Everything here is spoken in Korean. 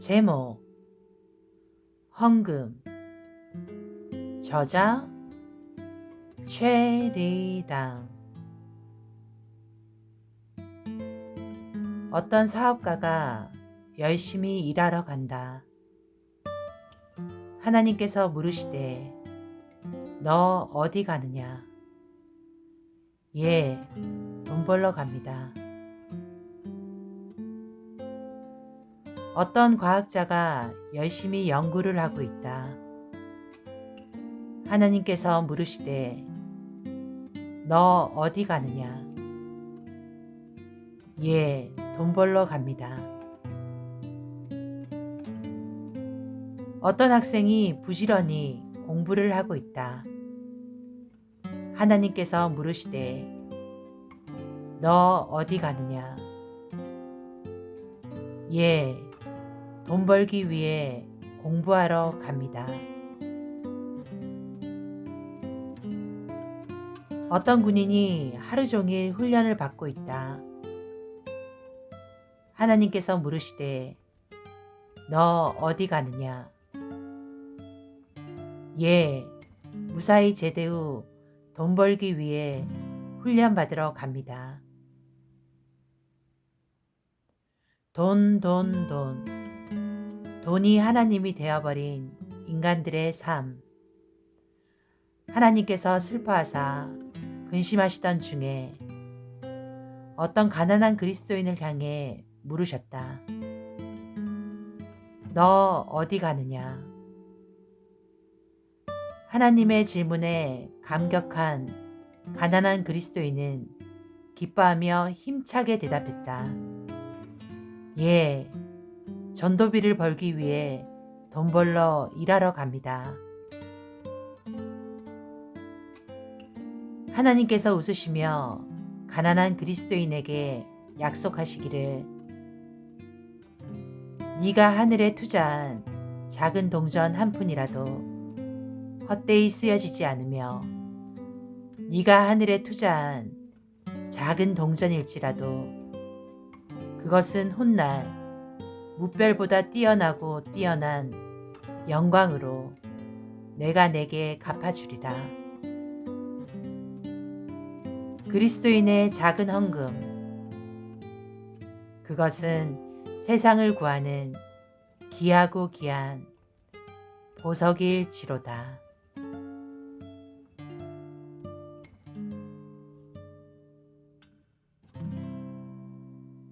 제목 헌금 저자 최리랑 어떤 사업가가 열심히 일하러 간다. 하나님께서 물으시되 너 어디 가느냐? 예, 돈 벌러 갑니다. 어떤 과학자가 열심히 연구를 하고 있다. 하나님께서 물으시되 너 어디 가느냐? 예, 돈 벌러 갑니다. 어떤 학생이 부지런히 공부를 하고 있다. 하나님께서 물으시되 너 어디 가느냐? 예, 돈 벌기 위해 공부하러 갑니다. 어떤 군인이 하루 종일 훈련을 받고 있다. 하나님께서 물으시되 너 어디 가느냐? 예, 무사히 제대 후 돈 벌기 위해 훈련 받으러 갑니다. 돈, 돈, 돈. 돈이 하나님이 되어버린 인간들의 삶. 하나님께서 슬퍼하사 근심하시던 중에 어떤 가난한 그리스도인을 향해 물으셨다. 너 어디 가느냐? 하나님의 질문에 감격한 가난한 그리스도인은 기뻐하며 힘차게 대답했다. 예, 전도비를 벌기 위해 돈 벌러 일하러 갑니다. 하나님께서 웃으시며 가난한 그리스도인에게 약속하시기를 네가 하늘에 투자한 작은 동전 한 푼이라도 헛되이 쓰여지지 않으며 네가 하늘에 투자한 작은 동전일지라도 그것은 훗날 무별보다 뛰어나고 뛰어난 영광으로 내가 내게 갚아주리라. 그리스도인의 작은 헌금. 그것은 세상을 구하는 귀하고 귀한 보석일 지로다.